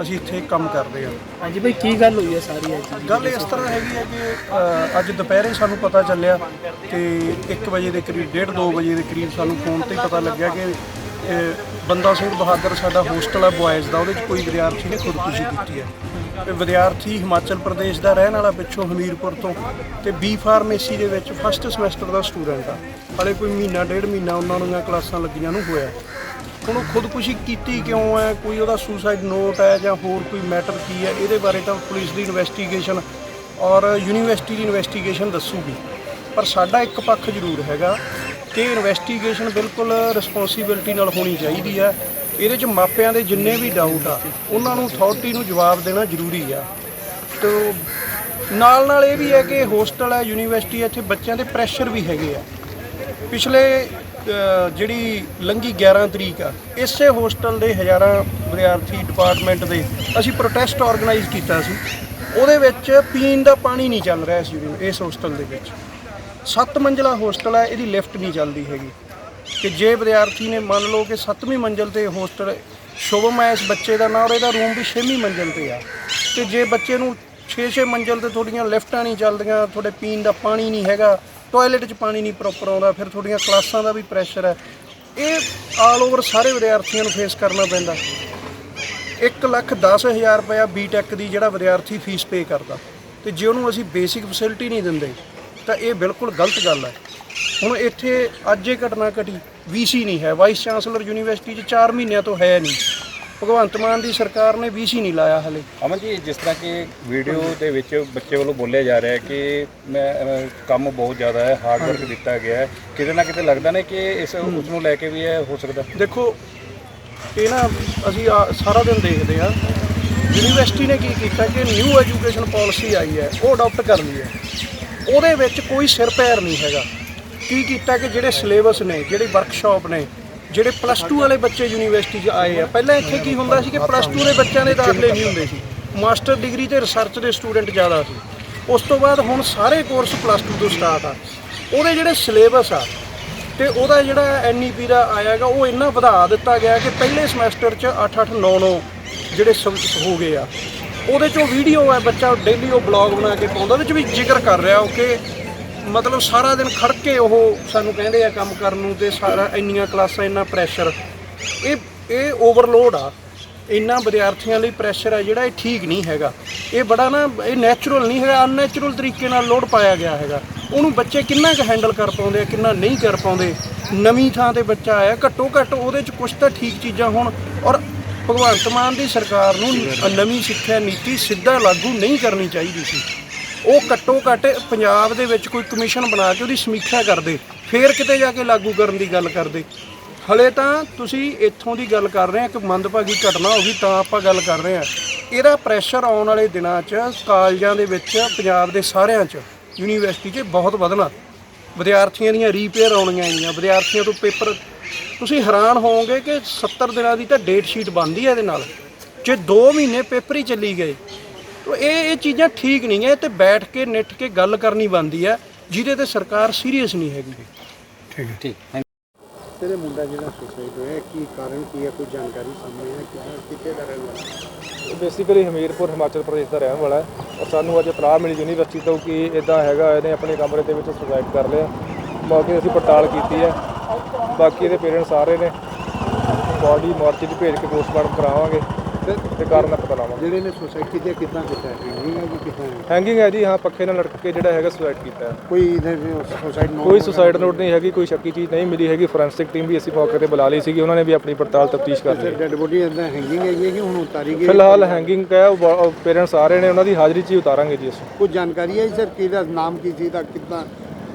ਅਸੀਂ ਇੱਥੇ ਕੰਮ ਕਰਦੇ ਹਾਂ। ਹਾਂਜੀ ਭਾਈ ਕੀ ਗੱਲ ਹੋਈ ਹੈ ਸਾਰੀ ਇਹ ਚੀਜ਼? ਗੱਲ ਇਸ ਤਰ੍ਹਾਂ ਹੈਗੀ ਹੈ ਕਿ ਅ, ਅੱਜ ਦੁਪਹਿਰੇ ਸਾਨੂੰ ਪਤਾ ਚੱਲਿਆ ਕਿ 1 ਵਜੇ ਦੇ ਕਰੀਬ 1:30 2 ਵਜੇ ਦੇ ਕਰੀਬ ਸਾਨੂੰ ਫੋਨ ਤੇ ਪਤਾ ਲੱਗਿਆ ਕਿ ਅ, ਬੰਦਾ ਸਿੰਘ ਬਹਾਦਰ ਸਾਡਾ ਹੋਸਟਲ ਹੈ ਬੁਆਇਜ਼ ਦਾ ਉਹਦੇ ਵਿੱਚ ਕੋਈ ਵਿਦਿਆਰਥੀ ਨੇ ਖੁਦਕੁਸ਼ੀ ਕੀਤੀ ਹੈ। ਤੇ ਵਿਦਿਆਰਥੀ ਹਿਮਾਚਲ ਪ੍ਰਦੇਸ਼ ਦਾ ਰਹਿਣ ਵਾਲਾ ਪਿੱਛੋਂ ਹਮੀਰਪੁਰ ਤੋਂ ਤੇ ਬੀ ਫਾਰਮੇਸੀ ਦੇ ਵਿੱਚ ਫਸਟ ਸਮੈਸਟਰ ਦਾ ਸਟੂਡੈਂਟ ਆ। ਹਲੇ ਕੋਈ ਮਹੀਨਾ ਡੇਢ ਮਹੀਨਾ ਉਹਨਾਂ ਨੂੰ ਕਲਾਸਾਂ ਲੱਗੀਆਂ ਨੂੰ ਹੋਇਆ। ਹੁਣ ਉਹ ਖੁਦਕੁਸ਼ੀ ਕੀਤੀ ਕਿਉਂ ਹੈ? ਕੋਈ ਉਹਦਾ ਸੁਸਾਈਡ ਨੋਟ ਹੈ ਜਾਂ ਹੋਰ ਕੋਈ ਮੈਟਰ ਕੀ ਹੈ? ਇਹਦੇ ਬਾਰੇ ਤਾਂ ਪੁਲਿਸ ਦੀ ਇਨਵੈਸਟੀਗੇਸ਼ਨ ਔਰ ਯੂਨੀਵਰਸਿਟੀ ਦੀ ਇਨਵੈਸਟੀਗੇਸ਼ਨ ਦੱਸੂਗੀ। ਪਰ ਸਾਡਾ ਇੱਕ ਪੱਖ ਜ਼ਰੂਰ ਹੈਗਾ ਕਿ ਇਨਵੈਸਟੀਗੇਸ਼ਨ ਬਿਲਕੁਲ ਰਿਸਪੌਂਸਿਬਿਲਟੀ ਨਾਲ ਹੋਣੀ ਚਾਹੀਦੀ ਹੈ। ਇਹਦੇ 'ਚ ਮਾਪਿਆਂ ਦੇ ਜਿੰਨੇ ਵੀ ਡਾਊਟ ਆ, ਉਹਨਾਂ ਨੂੰ ਅਥਾਰਟੀ ਨੂੰ ਜਵਾਬ ਦੇਣਾ ਜ਼ਰੂਰੀ ਆ। ਤੇ ਨਾਲ ਨਾਲ ਇਹ ਵੀ ਹੈ ਕਿ ਹੋਸਟਲ ਹੈ ਯੂਨੀਵਰਸਿਟੀ ਇੱਥੇ ਬੱਚਿਆਂ ਦੇ ਪ੍ਰੈਸ਼ਰ ਵੀ ਹੈਗੇ ਆ। ਪਿਛਲੇ ਜਿਹੜੀ ਲੰਗੀ 11 ਤਰੀਕ ਆ, ਇਸੇ ਹੋਸਟਲ ਦੇ ਹਜ਼ਾਰਾਂ ਵਿਦਿਆਰਥੀ ਡਿਪਾਰਟਮੈਂਟ ਦੇ ਅਸੀਂ ਪ੍ਰੋਟੈਸਟ ਆਰਗੇਨਾਈਜ਼ ਕੀਤਾ ਸੀ। ਉਹਦੇ ਵਿੱਚ ਪੀਣ ਦਾ ਪਾਣੀ ਨਹੀਂ ਚੱਲ ਰਿਹਾ ਸੀ ਇਸ ਹੋਸਟਲ ਦੇ ਵਿੱਚ। ਸੱਤ ਮੰਜ਼ਲਾ ਹੋਸਟਲ ਹੈ ਇਹਦੀ ਲਿਫਟ ਨਹੀਂ ਚੱਲਦੀ ਹੈਗੀ। ਕਿ ਜੇ ਵਿਦਿਆਰਥੀ ਨੇ ਮੰਨ ਲਓ ਕਿ 7ਵੀਂ ਮੰਜ਼ਲ ਤੇ ਹੋਸਟਲ, ਸ਼ੁਭਮ ਹੈ ਇਸ ਬੱਚੇ ਦਾ ਨਾਂ, ਔਰ ਇਹਦਾ ਰੂਮ ਵੀ 6ਵੀਂ ਮੰਜ਼ਲ ਤੇ ਆ। ਤੇ ਜੇ ਬੱਚੇ ਨੂੰ 6-6 ਮੰਜ਼ਲ ਤੇ ਤੁਹਾਡੀਆਂ ਲਿਫਟਾਂ ਨਹੀਂ ਚੱਲਦੀਆਂ, ਤੁਹਾਡੇ ਪੀਣ ਦਾ ਪਾਣੀ ਨਹੀਂ ਹੈਗਾ ਟਾਇਲਟ 'ਚ ਪਾਣੀ ਨਹੀਂ ਪ੍ਰੋਪਰ ਆਉਂਦਾ, ਫਿਰ ਤੁਹਾਡੀਆਂ ਕਲਾਸਾਂ ਦਾ ਵੀ ਪ੍ਰੈਸ਼ਰ ਹੈ। ਇਹ ਆਲ ਓਵਰ ਸਾਰੇ ਵਿਦਿਆਰਥੀਆਂ ਨੂੰ ਫੇਸ ਕਰਨਾ ਪੈਂਦਾ। 1 ਲੱਖ 10 ਹਜ਼ਾਰ ਰੁਪਇਆ ਬੀਟੈਕ ਦੀ ਜਿਹੜਾ ਵਿਦਿਆਰਥੀ ਫੀਸ ਪੇ ਕਰਦਾ। ਤੇ ਜੇ ਉਹਨੂੰ ਅਸੀਂ ਬੇਸਿਕ ਫੈਸਿਲਿਟੀ ਨਹੀਂ ਦਿੰਦੇ, ਤਾਂ ਇਹ ਬਿਲਕੁਲ ਗਲਤ ਗੱਲ ਹੈ। ਹੁਣ ਇੱਥੇ ਅੱਜ ਇਹ ਘਟਨਾ ਘਟੀ ਵੀਸੀ ਨਹੀਂ ਹੈ। ਵਾਈਸ ਚਾਂਸਲਰ ਯੂਨੀਵਰਸਿਟੀ 'ਚ 4 ਮਹੀਨਿਆਂ ਤੋਂ ਹੈ ਨਹੀਂ। ਭਗਵੰਤ ਮਾਨ ਦੀ ਸਰਕਾਰ ਨੇ ਵੀਸੀ ਨਹੀਂ ਲਾਇਆ ਹਲੇ। ਅਮਨ ਜੀ ਜਿਸ ਤਰ੍ਹਾਂ ਕਿ ਵੀਡੀਓ ਦੇ ਵਿੱਚ ਬੱਚੇ ਵੱਲੋਂ ਬੋਲਿਆ ਜਾ ਰਿਹਾ ਹੈ ਕਿ ਮੈਂ ਅਹ, ਕੰਮ ਬਹੁਤ ਜ਼ਿਆਦਾ ਹੈ ਹਾਰਡ ਵਰਕ ਦਿੱਤਾ ਗਿਆ ਹੈ। ਕਿਤੇ ਨਾ ਕਿਤੇ ਲੱਗਦਾ ਨੇ ਕਿ ਇਸ ਉਸ ਨੂੰ ਲੈ ਕੇ ਵੀ ਇਹ ਹੋ ਸਕਦਾ। ਦੇਖੋ ਇਹ ਨਾ ਅਸੀਂ ਆ- ਸਾਰਾ ਦਿਨ ਦੇਖਦੇ ਆ ਯੂਨੀਵਰਸਿਟੀ ਨੇ ਕੀ ਕੀਤਾ ਕਿ ਨਿਊ ਐਜੂਕੇਸ਼ਨ ਪਾਲਿਸੀ ਆਈ ਹੈ ਉਹ ਅਡਾਪਟ ਕਰ ਲਈ ਹੈ। ਉਹਦੇ ਵਿੱਚ ਕੋਈ ਸਿਰ ਪੈਰ ਨਹੀਂ ਹੈਗਾ। ਕੀ ਕੀਤਾ ਕਿ ਜਿਹੜੇ ਸਿਲੇਬਸ ਨੇ ਜਿਹੜੇ ਵਰਕਸ਼ਾਪ ਨੇ ਜਿਹੜੇ ਪਲੱਸ 2 ਵਾਲੇ ਬੱਚੇ ਯੂਨੀਵਰਸਿਟੀ 'ਚ ਆਏ ਆ, ਪਹਿਲਾਂ ਇੱਥੇ ਕੀ ਹੁੰਦਾ ਸੀ ਕਿ ਪਲੱਸ 2 ਦੇ ਬੱਚਿਆਂ ਦੇ ਦਾਖਲੇ ਨਹੀਂ ਹੁੰਦੇ ਸੀ। ਮਾਸਟਰ ਡਿਗਰੀ ਤੇ ਰਿਸਰਚ ਦੇ ਸਟੂਡੈਂਟ ਜ਼ਿਆਦਾ ਸੀ। ਉਸ ਤੋਂ ਬਾਅਦ ਹੁਣ ਸਾਰੇ ਕੋਰਸ ਪਲੱਸ 2 ਤੋਂ ਸਟਾਰਟ ਆ। ਉਹਦੇ ਜਿਹੜੇ ਸਿਲੇਬਸ ਆ ਤੇ ਉਹਦਾ ਜਿਹੜਾ ਐਨਈਪੀ ਦਾ ਆਇਆਗਾ ਉਹ ਇੰਨਾ ਵਧਾ ਦਿੱਤਾ ਗਿਆ ਕਿ ਪਹਿਲੇ ਸਮੈਸਟਰ 'ਚ 8 8 9 9 ਜਿਹੜੇ ਸਬਜੈਕਟ ਹੋ ਗਏ ਆ। ਉਹਦੇ 'ਚੋਂ ਵੀਡੀਓ ਆ ਬੱਚਾ ਡੇਲੀ ਉਹ ਬਲੌਗ ਬਣਾ ਕੇ ਪਾਉਂਦਾ, ਉਹਦੇ 'ਚ ਵੀ ਜ਼ਿਕਰ ਕਰ ਰਿਹਾ ਉਹ ਕਿ ਮਤਲਬ ਸਾਰਾ ਦਿਨ ਖੜ ਕੇ ਉਹ ਸਾਨੂੰ ਕਹਿੰਦੇ ਆ ਕੰਮ ਕਰਨ ਨੂੰ ਤੇ ਸਾਰਾ ਇੰਨੀਆਂ ਕਲਾਸਾਂ, ਇੰਨਾ ਪ੍ਰੈਸ਼ਰ ਇਹ ਇਹ ਓਵਰਲੋਡ ਆ। ਇੰਨਾ ਵਿਦਿਆਰਥੀਆਂ ਲਈ ਪ੍ਰੈਸ਼ਰ ਆ ਜਿਹੜਾ ਇਹ ਠੀਕ ਨਹੀਂ ਹੈਗਾ। ਇਹ ਬੜਾ ਨਾ, ਇਹ ਨੈਚੁਰਲ ਨਹੀਂ ਹੈਗਾ ਅਨਨੈਚੁਰਲ ਤਰੀਕੇ ਨਾਲ ਲੋਡ ਪਾਇਆ ਗਿਆ ਹੈਗਾ। ਉਹਨੂੰ ਬੱਚੇ ਕਿੰਨਾ ਕੁ ਹੈਂਡਲ ਕਰ ਪਾਉਂਦੇ ਆ, ਕਿੰਨਾ ਨਹੀਂ ਕਰ ਪਾਉਂਦੇ। ਨਵੀਂ ਥਾਂ ਤੇ ਬੱਚਾ ਆਇਆ, ਘੱਟੋ ਘੱਟ ਉਹਦੇ 'ਚ ਕੁਝ ਤਾਂ ਠੀਕ ਚੀਜ਼ਾਂ ਹੋਣ। ਔਰ ਭਗਵੰਤ ਮਾਨ ਦੀ ਸਰਕਾਰ ਨੂੰ ਨਵੀਂ ਸਿੱਖਿਆ ਨੀਤੀ ਸਿੱਧਾ ਲਾਗੂ ਨਹੀਂ ਕਰਨੀ ਚਾਹੀਦੀ ਸੀ। ਉਹ ਘੱਟੋ ਘੱਟ ਪੰਜਾਬ ਦੇ ਵਿੱਚ ਕੋਈ ਕਮਿਸ਼ਨ ਬਣਾ ਕੇ ਉਹਦੀ ਸਮੀਖਿਆ ਕਰਦੇ, ਫੇਰ ਕਿਤੇ ਜਾ ਕੇ ਲਾਗੂ ਕਰਨ ਦੀ ਗੱਲ ਕਰਦੇ। ਹਲੇ ਤਾਂ ਤੁਸੀਂ ਇੱਥੋਂ ਦੀ ਗੱਲ ਕਰ ਰਹੇ ਆ ਕਿ ਮੰਦਭਾਗੀ ਘਟਨਾ ਹੋ ਗਈ, ਤਾਂ ਆਪਾਂ ਗੱਲ ਕਰ ਰਹੇ ਆ। ਇਹਦਾ ਪ੍ਰੈਸ਼ਰ ਆਉਣ ਵਾਲੇ ਦਿਨਾਂ 'ਚ, ਕਾਲਜਾਂ ਦੇ ਵਿੱਚ, ਪੰਜਾਬ ਦੇ ਸਾਰਿਆਂ 'ਚ ਯੂਨੀਵਰਸਿਟੀ 'ਚ ਬਹੁਤ ਵਧਣਾ। ਵਿਦਿਆਰਥੀਆਂ ਦੀਆਂ ਰੀਪੇਅਰ ਆਉਣੀਆਂ ਇੰਨੀਆਂ ਵਿਦਿਆਰਥੀਆਂ ਤੋਂ ਪੇਪਰ ਤੁਸੀਂ ਹੈਰਾਨ ਹੋਵੋਗੇ ਕਿ 70 ਦਿਨਾਂ ਦੀ ਤਾਂ ਡੇਟ ਸ਼ੀਟ ਬਣਦੀ ਹੈ ਇਹਦੇ ਨਾਲ। ਜੇ 2 ਮਹੀਨੇ ਪੇਪਰ ਹੀ ਚੱਲੀ ਗਏ ਇਹ ਇਹ ਚੀਜ਼ਾਂ ਠੀਕ ਨਹੀਂ ਹੈ ਤੇ ਬੈਠ ਕੇ ਨਿੱਠ ਕੇ ਗੱਲ ਕਰਨੀ ਬਣਦੀ ਹੈ ਜਿਹਦੇ ਤੇ ਸਰਕਾਰ ਸੀਰੀਅਸ ਨਹੀਂ ਹੈਗੀ। ਠੀਕ ਤੇਰੇ ਮੁੰਡਾ ਜਿਹੜਾ ਸੁਸਾਈਡ ਹੋਇਆ ਕੀ ਕਾਰਨ ਕੀ ਹੈ? ਕੋਈ ਜਾਣਕਾਰੀ ਸਾਹਮਣੇ ਹੈ ਕਿ ਕਿੱਥੇ ਦਾ ਰਹਿਣ ਵਾਲਾ ਬੇਸਿਕਲੀ ਹਮੀਰਪੁਰ ਹਿਮਾਚਲ ਪ੍ਰਦੇਸ਼ ਦਾ ਰਹਿਣ ਵਾਲਾ ਹੈ। ਔਰ ਸਾਨੂੰ ਅੱਜ ਇਤਲਾਹ ਮਿਲੀ ਯੂਨੀਵਰਸਿਟੀ ਤੋਂ ਕਿ ਇਦਾਂ ਹੈਗਾ ਇਹਨੇ ਆਪਣੇ ਕਮਰੇ ਦੇ ਵਿੱਚ ਸੁਸਾਈਡ ਕਰ ਲਿਆ। ਬਾਕੀ ਅਸੀਂ ਪੜਤਾਲ ਕੀਤੀ ਹੈ। ਬਾਕੀ ਇਹਦੇ ਪੇਰੈਂਟਸ ਆ ਰਹੇ ਨੇ। ਬਾਡੀ ਮਾਰਚੀ 'ਚ ਭੇਜ ਕੇ ਪੋਸਟਮਾਰਟਮ ਕਰਾਵਾਂਗੇ। ਤੇ ਕਾਰਨ ਦਾ ਪਤਾ ਲਾਵਾਂਗੇ ਜਿਹੜੇ ਨੇ ਸੁਸਾਈਡ ਕੀਤੀ ਕਿੱਦਾਂ ਕੀਤਾ ਹੈਂਗਿੰਗ ਹੈ ਕਿ ਕਿੱਦਾਂ ਹੈ? ਹੈਂਗਿੰਗ ਹੈ ਜੀ ਹਾਂ ਪੱਖੇ ਨਾਲ ਲਟਕ ਕੇ ਜਿਹੜਾ ਹੈਗਾ ਸੁਸਾਈਡ ਕੀਤਾ ਹੈ। ਕੋਈ ਇਹਦੇ ਸੁਸਾਈਡ ਨੋਟ ਕੋਈ ਸੁਸਾਈਡ ਨੋਟ ਨਹੀਂ ਹੈਗੀ ਕੋਈ ਸ਼ੱਕੀ ਚੀਜ਼ ਨਹੀਂ ਮਿਲੀ ਹੈਗੀ। ਫੋਰੈਂਸਿਕ ਟੀਮ ਵੀ ਅਸੀਂ ਮੌਕੇ ਤੇ ਬੁਲਾ ਲਈ ਸੀਗੀ ਉਹਨਾਂ ਨੇ ਵੀ ਆਪਣੀ ਪੜਤਾਲ ਤਫਤੀਸ਼ ਕਰ ਲਈ। ਡੈਡ ਬੋਡੀ ਇਦਾਂ ਹੈਂਗਿੰਗ ਹੈਗੀ ਹੈ ਕਿ ਹੁਣ ਉਤਾਰੀ ਗਈ ਫਿਲਹਾਲ ਹੈਂਗਿੰਗ ਹੈ ਉਹ ਪੇਰੈਂਟਸ ਆ ਰਹੇ ਨੇ ਉਹਨਾਂ ਦੀ ਹਾਜ਼ਰੀ 'ਚ ਹੀ ਉਤਾਰਾਂਗੇ ਜੀ ਅਸੀਂ। ਕੋਈ ਜਾਣਕਾਰੀ ਹੈ ਸਰ ਕਿਹਦਾ ਨਾਮ ਕੀ ਸੀ ਦਾ ਕਿੱਦਾਂ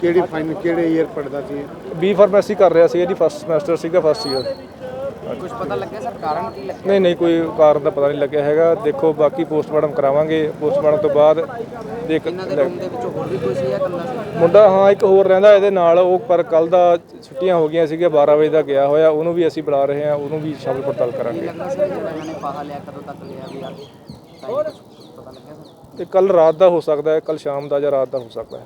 ਕਿਹੜੀ ਫਾਈਨ ਕਿਹੜੇ ਈਅਰ ਪੜਦਾ ਸੀ? ਬੀ ਫਾਰਮੇਸੀ ਕਰ ਰਿਹਾ ਸੀ ਜੀ ਫਸਟ ਸਮੈਸਟਰ ਸੀਗਾ ਫਸਟ ਈਅਰ ਕੁਝ ਪਤਾ ਲੱਗਿਆ? ਸਰ ਕਾਰਨ ਕੀ ਲੱਗਿਆ? ਨਹੀਂ ਨਹੀਂ ਕੋਈ ਕਾਰਨ ਦਾ ਪਤਾ ਨਹੀਂ ਲੱਗਿਆ ਹੈਗਾ। ਦੇਖੋ ਬਾਕੀ ਪੋਸਟਮਾਰਟਮ ਕਰਾਵਾਂਗੇ। ਪੋਸਟਮਾਰਟਮ ਤੋਂ ਬਾਅਦ ਦੇਖ ਇਹਨਾਂ ਦੇ ਰੂਮ ਦੇ ਵਿੱਚੋਂ ਹੋਰ ਵੀ ਕੋਈ ਸੀ ਜਾਂ ਇਕੱਲਾ ਸੀ ਮੁੰਡਾ ਹਾਂ ਇੱਕ ਹੋਰ ਰਹਿੰਦਾ ਇਹਦੇ ਨਾਲ। ਉਹ ਪਰ ਕੱਲ ਦਾ ਛੁੱਟੀਆਂ ਹੋ ਗਈਆਂ ਸੀਗੀਆਂ 12 ਵਜੇ ਦਾ ਗਿਆ ਹੋਇਆ। ਉਹਨੂੰ ਵੀ ਅਸੀਂ ਬੁਲਾ ਰਹੇ ਹਾਂ ਉਹਨੂੰ ਵੀ ਸ਼ਾਮਲ ਪੜਤਾਲ ਕਰਾਂਗੇ। ਲੱਗਦਾ ਸਰ ਜਿਹੜਾ ਇਹਨਾਂ ਨੇ ਪਾਹਾ ਲਿਆ ਕਦੋਂ ਤੱਕ ਲਿਆ ਵੀ ਆ ਤਾਂ ਇਹ ਕੁਛ ਪਤਾ ਲੱਗਿਆ। ਸਰ ਤੇ ਕੱਲ ਰਾਤ ਦਾ ਹੋ ਸਕਦਾ ਹੈ ਕੱਲ ਸ਼ਾਮ ਦਾ ਜਾਂ ਰਾਤ ਦਾ ਹੋ ਸਕਦਾ ਹੈ।